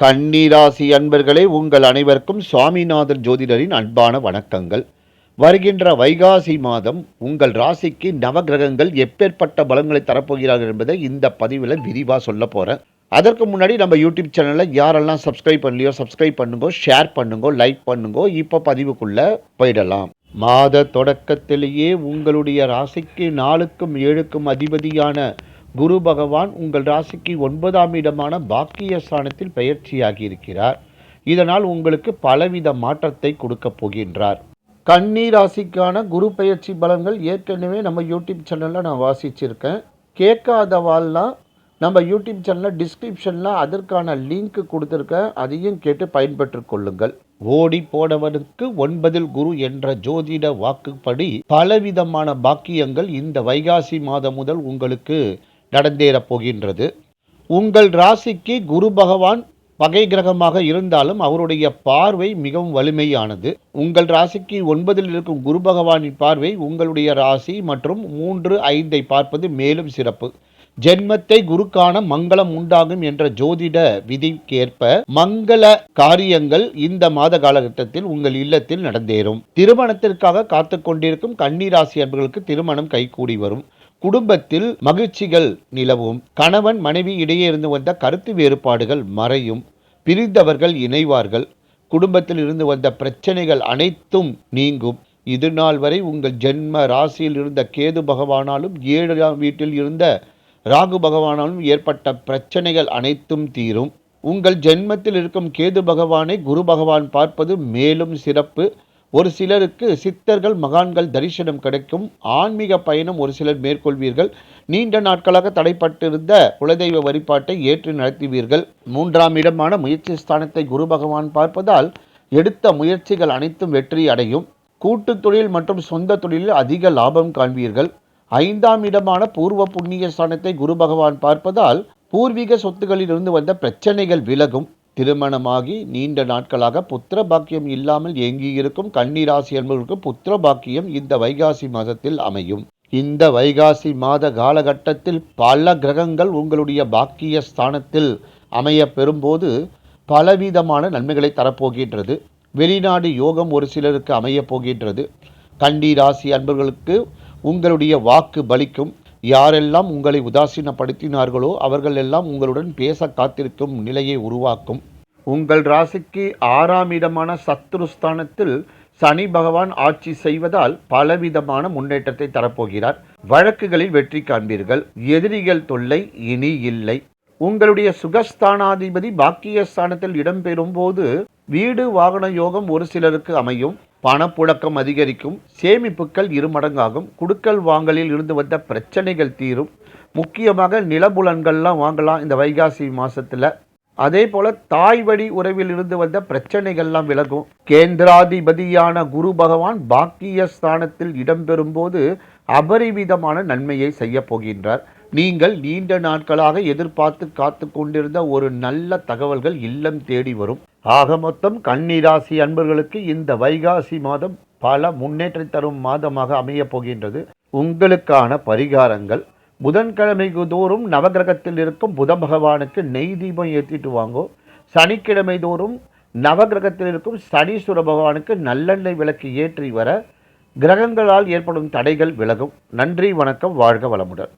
கன்னிராசி அன்பர்களே உங்கள் அனைவருக்கும் சுவாமிநாதன் ஜோதிடரின் அன்பான வணக்கங்கள். வருகின்ற வைகாசி மாதம் உங்கள் ராசிக்கு நவகிரகங்கள் எப்பேற்பட்ட பலன்களை தரப்போகிறார்கள் என்பதை இந்த பதிவில் விரிவாக சொல்ல போகிறேன் அதற்கு முன்னாடி நம்ம யூடியூப் சேனலில் யாரெல்லாம் சப்ஸ்கிரைப் பண்ணலையோ சப்ஸ்கிரைப் பண்ணுங்க ஷேர் பண்ணுங்க லைக் பண்ணுங்க இப்போ பதிவுக்குள்ளே போயிடலாம். மாத தொடக்கத்திலேயே உங்களுடைய ராசிக்கு நாளுக்கும் ஏழுக்கும் அதிபதியான குரு பகவான் உங்கள் ராசிக்கு ஒன்பதாம் இடமான பாக்கிய ஸ்தானத்தில் பயிற்சியாகி இருக்கிறார் இதனால் உங்களுக்கு பலவித மாற்றத்தை கொடுக்க போகின்றார். கன்னி ராசிக்கான குரு பயிற்சி பலன்கள் ஏற்கனவே நம்ம யூடியூப் சேனலில் நான் வாசிச்சிருக்கேன். கேட்காதவாள்லாம் நம்ம யூடியூப் சேனலில் டிஸ்கிரிப்ஷனில் அதற்கான லிங்க் கொடுத்துருக்கேன். அதையும் கேட்டு பயன்பெற்று கொள்ளுங்கள். ஓடி போனவனுக்கு ஒன்பதில் குரு என்ற ஜோதிட வாக்குப்படி பலவிதமான பாக்கியங்கள் இந்த வைகாசி மாதம் முதல் உங்களுக்கு நடந்தேறப் போகின்றது உங்கள் ராசிக்கு குரு பகவான் பகை கிரகமாக இருந்தாலும் அவருடைய பார்வை மிகவும் வலிமையானது. உங்கள் ராசிக்கு ஒன்பதில் இருக்கும் குரு பகவானின் பார்வை உங்களுடைய ராசி மற்றும் மூன்று ஐந்தை பார்ப்பது மேலும் சிறப்பு. ஜென்மத்தை குருக்கான மங்களம் உண்டாகும் என்ற ஜோதிட விதிக்கேற்ப மங்கள காரியங்கள் இந்த மாத காலகட்டத்தில் உங்கள் இல்லத்தில் நடந்தேறும். திருமணத்திற்காக காத்து கொண்டிருக்கும் கன்னிராசி அன்பர்களுக்கு திருமணம் கைகூடி வரும். குடும்பத்தில் மகிழ்ச்சிகள் நிலவும். கணவன் மனைவி இடையே இருந்து வந்த கருத்து வேறுபாடுகள் மறையும். பிரிந்தவர்கள் இணைவார்கள். குடும்பத்தில் இருந்து வந்த பிரச்சனைகள் அனைத்தும் நீங்கும். இது நாள் வரை உங்கள் ஜென்ம ராசியில் இருந்த கேது பகவானாலும் ஏழாம் வீட்டில் இருந்த ராகு பகவானாலும் ஏற்பட்ட பிரச்சனைகள் அனைத்தும் தீரும். உங்கள் ஜென்மத்தில் இருக்கும் கேது பகவானை குரு பகவான் பார்ப்பது மேலும் சிறப்பு. ஒரு சிலருக்கு சித்தர்கள் மகான்கள் தரிசனம் கிடைக்கும். ஆன்மீக பயணம் ஒரு சிலர் மேற்கொள்வீர்கள். நீண்ட நாட்களாக தடைப்பட்டிருந்த குலதெய்வ வழிபாட்டை ஏற்று நடத்துவீர்கள். மூன்றாம் இடமான முயற்சி ஸ்தானத்தை குரு பகவான் பார்ப்பதால் எடுத்த முயற்சிகள் அனைத்தும் வெற்றி அடையும். கூட்டு தொழில் மற்றும் சொந்த தொழிலில் அதிக லாபம் காண்பீர்கள். ஐந்தாம் இடமான பூர்வ புண்ணிய ஸ்தானத்தை குரு பகவான் பார்ப்பதால் பூர்வீக சொத்துகளிலிருந்து வந்த பிரச்சனைகள் விலகும். திருமணமாகி நீண்ட நாட்களாக புத்திர பாக்கியம் இல்லாமல் ஏங்கியிருக்கும் கன்னிராசி என்பவர்களுக்கு புத்திர பாக்கியம் இந்த வைகாசி மாதத்தில் அமையும். இந்த வைகாசி மாத காலகட்டத்தில் பல கிரகங்கள் உங்களுடைய பாக்கிய ஸ்தானத்தில் அமைய பெறும்போது பலவிதமான நன்மைகளை தரப்போகின்றது. வெளிநாடு யோகம் ஒரு சிலருக்கு அமையப் போகின்றது. கண்டி ராசி அன்பர்களுக்கு உங்களுடைய வாக்கு பலிக்கும் யாரெல்லாம் உங்களை உதாசீனப்படுத்தினார்களோ அவர்கள் எல்லாம் உங்களுடன் பேச காத்திருக்கும் நிலையை உருவாக்கும். உங்கள் ராசிக்கு ஆறாம் இடமான சத்ருஸ்தானத்தில் சனி பகவான் ஆட்சி செய்வதால் பலவிதமான முன்னேற்றத்தை தரப்போகிறார். வழக்குகளில் வெற்றி காண்பீர்கள். எதிரிகள் தொல்லை இனி இல்லை. உங்களுடைய சுகஸ்தானாதிபதி பாக்கியஸ்தானத்தில் இடம்பெறும் போது வீடு வாகன யோகம் ஒரு சிலருக்கு அமையும். பணப்புழக்கம் அதிகரிக்கும் சேமிப்புகள் இருமடங்காகும் குடுக்கல் வாங்கலில் இருந்து வந்த பிரச்சனைகள் தீரும். முக்கியமாக நிலபுலன்கள்லாம் வாங்கலாம் இந்த வைகாசி மாதத்தில் அதே போல தாய் வழி உறவில் இருந்து வந்த பிரச்சனைகள்லாம் விலகும். கேந்திராதிபதியான குரு பகவான் பாக்கிய ஸ்தானத்தில் இடம்பெறும் போது அபரிவிதமான நன்மையை செய்ய போகின்றார். நீங்கள் நீண்ட நாட்களாக எதிர்பார்த்து காத்து கொண்டிருந்த ஒரு நல்ல தகவல்கள் இல்லம் தேடி வரும். ஆக மொத்தம் கன்னிராசி அன்பர்களுக்கு இந்த வைகாசி மாதம் பல முன்னேற்ற தரும் மாதமாக அமையப் போகின்றது. உங்களுக்கான பரிகாரங்கள். புதன்கிழமை தோறும் நவகிரகத்தில் இருக்கும் புத பகவானுக்கு நெய் தீபம் ஏற்றிட்டு வாங்கோ. சனிக்கிழமை தோறும் நவகிரகத்தில் இருக்கும் சனீஸ்வர பகவானுக்கு நல்லெண்ணெய் விளக்கு ஏற்றி வர கிரகங்களால் ஏற்படும் தடைகள் விலகும். நன்றி வணக்கம் வாழ்க வளமுடன்.